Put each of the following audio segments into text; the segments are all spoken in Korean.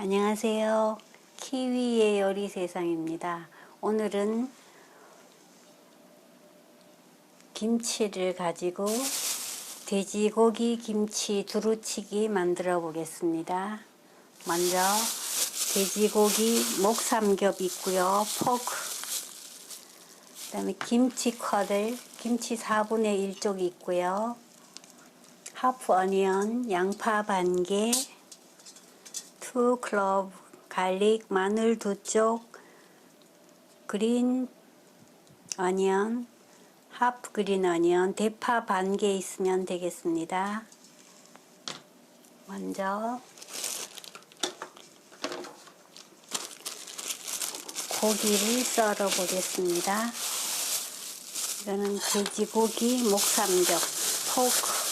안녕하세요. 키위의 요리 세상입니다. 오늘은 김치를 가지고 돼지고기 김치 두루치기 만들어 보겠습니다. 먼저 돼지고기 목삼겹 있고요. 포크 그 다음에 김치 쿼들 김치 4분의 1쪽 있고요. 하프 어니언 양파 반 개, 투 클럽 갈릭 마늘 두 쪽, 그린 어니언 하프 그린 어니언 대파 반 개 있으면 되겠습니다. 먼저 고기를 썰어 보겠습니다. 이거는 돼지고기 목삼겹 포크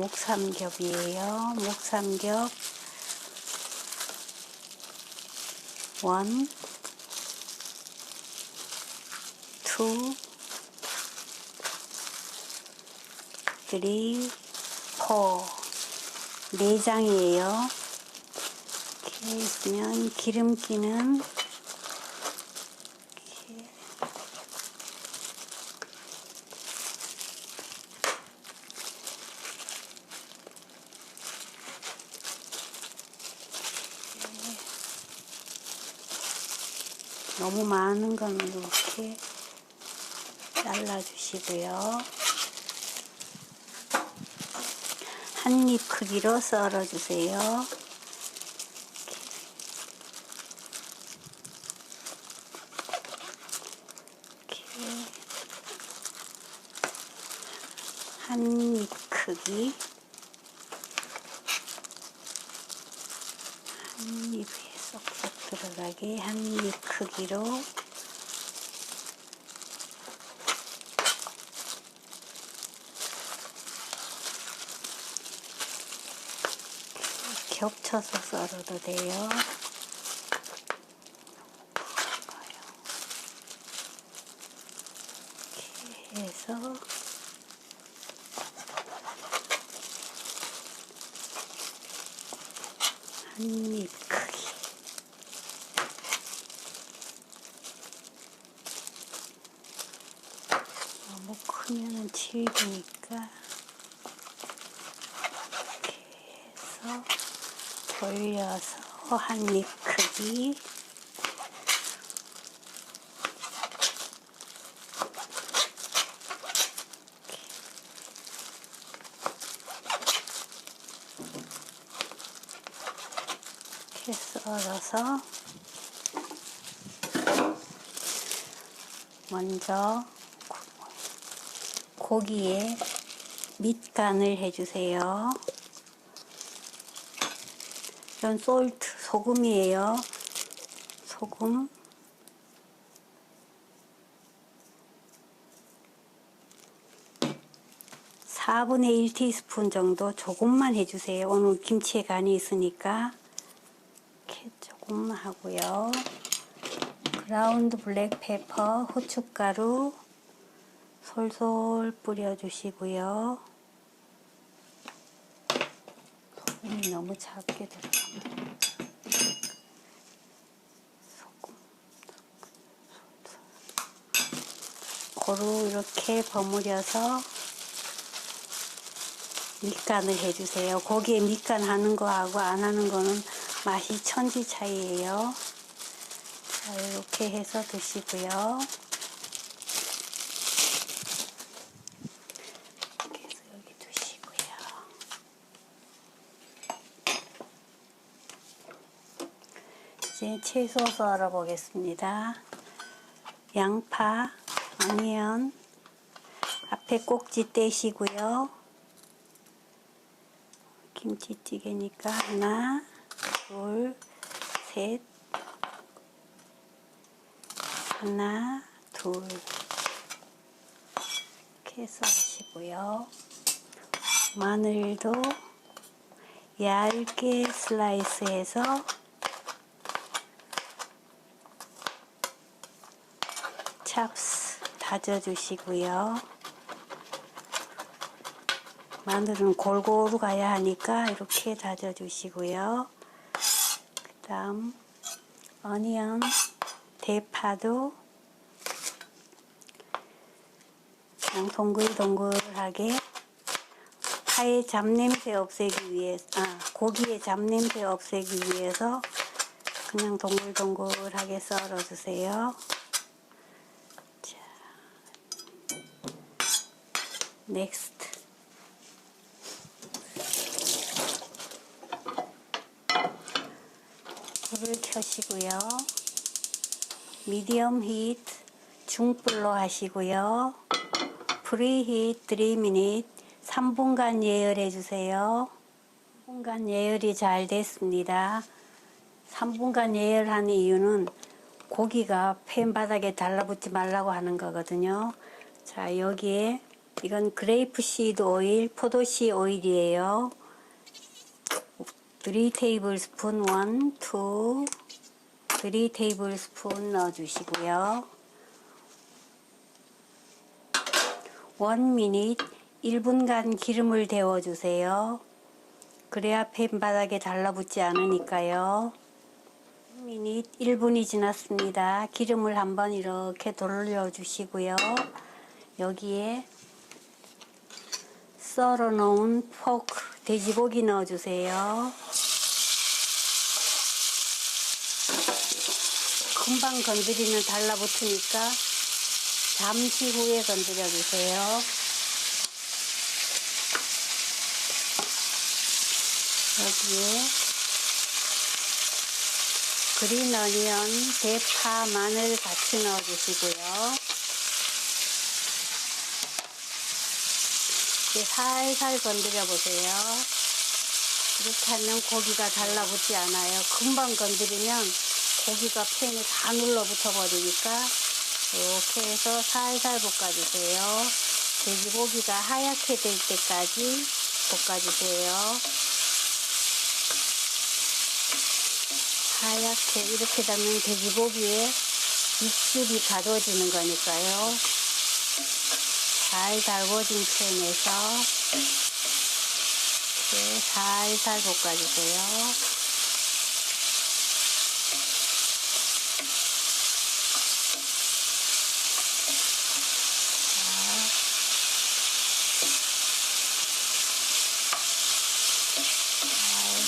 목삼겹이에요. 목삼겹. 원, 투, 쓰리, 포. 네 장이에요. 이렇게 있으면 기름기는 너무 많은 거는 이렇게 잘라주시고요. 한 입 크기로 썰어주세요. 한 입 크기 한 입에 쏙쏙 들어가게 한 입 크기로 겹쳐서 썰어도 돼요. 해서 한입 크면은 질기니까 이렇게 해서 돌려서 한 입 크기. 이렇게 썰어서 먼저 고기에 밑간을 해주세요. 이건 솔트 소금이에요. 소금. 사분의 1 티스푼 정도 조금만 해주세요. 오늘 김치에 간이 있으니까 이렇게 조금만 하고요. 그라운드 블랙 페퍼, 후춧가루 솔솔 뿌려주시고요. 소금이 너무 작게 들어가면 소금, 고루 이렇게 버무려서 밑간을 해주세요. 고기에 밑간 하는 거하고 안 하는 거는 맛이 천지 차이예요. 자, 이렇게 해서 드시고요. 이렇게 해서 여기 두시고요. 이제 채소 썰어 보겠습니다. 양파, 어니언, 앞에 꼭지 떼시고요. 김치찌개니까 하나, 둘, 셋, 하나, 둘 이렇게 해서 하시고요. 마늘도 얇게 슬라이스해서 찹스 다져주시고요. 마늘은 골고루 가야 하니까 이렇게 다져 주시고요. 그 다음 어니언 대파도 그냥 동글동글하게 파의 잡냄새 없애기 위해서 아 고기의 잡냄새 없애기 위해서 그냥 동글동글하게 썰어 주세요. 넥스트. 불을 켜시고요. 미디엄 히트 중불로 하시고요. 프리히트 3미닛 3분간 예열해 주세요. 3분간 예열이 잘 됐습니다. 3분간 예열하는 이유는 고기가 팬 바닥에 달라붙지 말라고 하는 거거든요. 자, 여기에 이건 그레이프 시드 오일, 포도씨 오일이에요. 3 테이블 스푼 1, 2, 3 테이블 스푼 넣어 주시고요. 1 미닛 1분간 기름을 데워 주세요. 그래야 팬 바닥에 달라붙지 않으니까요. 미닛 1분이 지났습니다. 기름을 한번 이렇게 돌려 주시고요. 여기에 썰어 놓은 포크 돼지고기 넣어 주세요. 금방 건드리면 달라붙으니까 잠시 후에 건드려 주세요. 여기에 그린 어니언, 대파, 마늘 같이 넣어 주시고요. 이렇게 살살 건드려 보세요. 이렇게 하면 고기가 달라붙지 않아요. 금방 건드리면 고기가 팬에 다 눌러붙어 버리니까 이렇게 해서 살살 볶아주세요. 돼지고기가 하얗게 될 때까지 볶아주세요. 하얗게 이렇게 되면 돼지고기에 육즙이 가둬지는 거니까요. 잘 달궈진 팬에서 이렇게 살살 볶아주세요.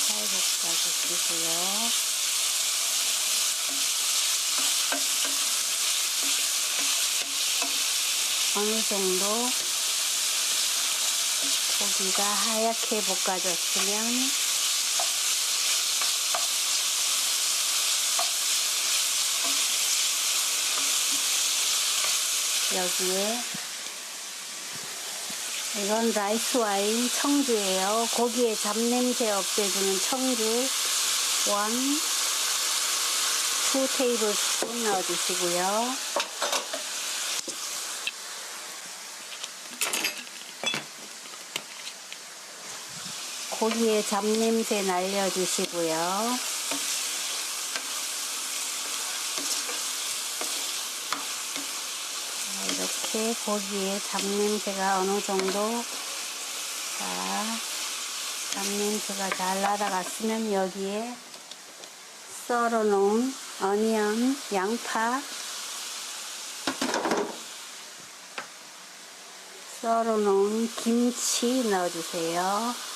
살살 볶아주시고요. 어느 정도 고기가 하얗게 볶아졌으면 여기에 이건 라이스 와인 청주예요. 고기에 잡냄새 없애주는 청주 원, 투 테이블 스푼 넣어주시고요. 고기에 잡냄새 날려주시고요. 자, 이렇게 고기에 잡냄새가 어느 정도 자, 잡냄새가 잘 날아갔으면 여기에 썰어 놓은 어니언, 양파 썰어 놓은 김치 넣어주세요.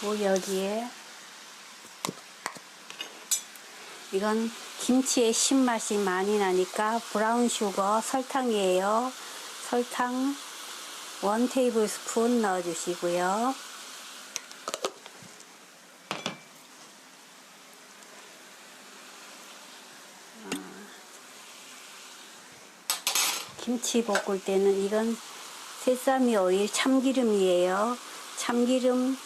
그리고 여기에 이건 김치의 신맛이 많이 나니까 브라운 슈거 설탕이에요. 설탕 1 테이블 스푼 넣어 주시고요. 김치 볶을 때는 이건 세사미 오일 참기름이에요. 참기름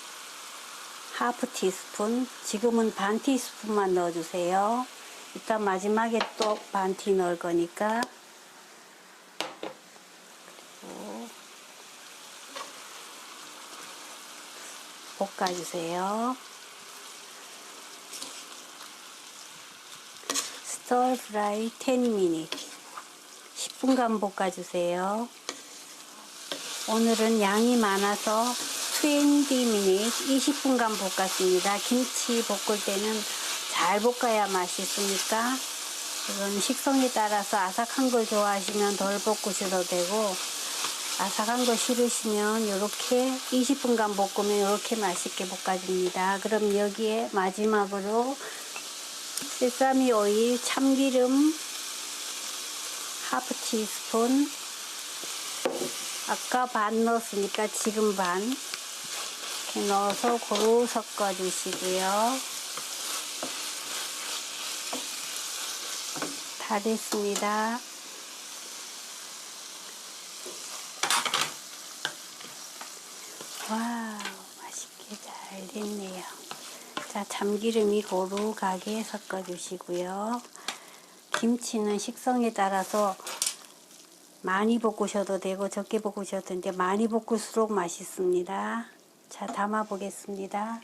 하프 티스푼, 지금은 반 티스푼만 넣어주세요. 이따 마지막에 또 반 티 넣을 거니까. 그리고 볶아주세요. 스터 프라이 10 minutes. 20분간 볶아주세요. 오늘은 양이 많아서 20 minutes, 20분간 볶았습니다. 김치 볶을 때는 잘 볶아야 맛있으니까 이건 식성에 따라서 아삭한 걸 좋아하시면 덜 볶으셔도 되고 아삭한 거 싫으시면 이렇게 20분간 볶으면 이렇게 맛있게 볶아줍니다. 그럼 여기에 마지막으로 세사미 오일, 참기름 하프 티스푼 아까 반 넣었으니까 지금 반 이렇게 넣어서 고루 섞어 주시고요. 다 됐습니다. 와우, 맛있게 잘 됐네요. 자, 참기름이 고루 가게 섞어 주시고요. 김치는 식성에 따라서 많이 볶으셔도 되고 적게 볶으셔도 되는데 많이 볶을수록 맛있습니다. 자, 담아 보겠습니다.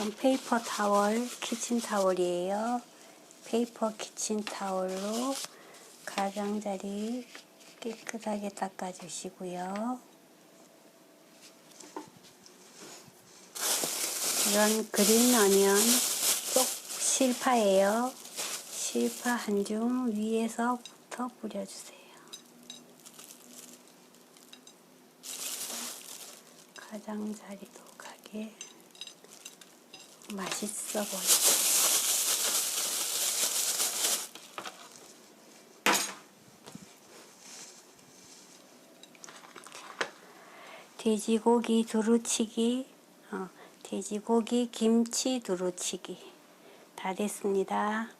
이건 페이퍼 타월, 키친 타월이에요. 페이퍼 키친 타월로 가장자리 깨끗하게 닦아주시고요. 이건 그린 어니언 쪽 실파예요. 실파 한 줌 위에서부터 뿌려주세요. 가장자리도 가게 맛있어 보여. 돼지고기 두루치기, 어, 돼지고기 김치 두루치기 다 됐습니다.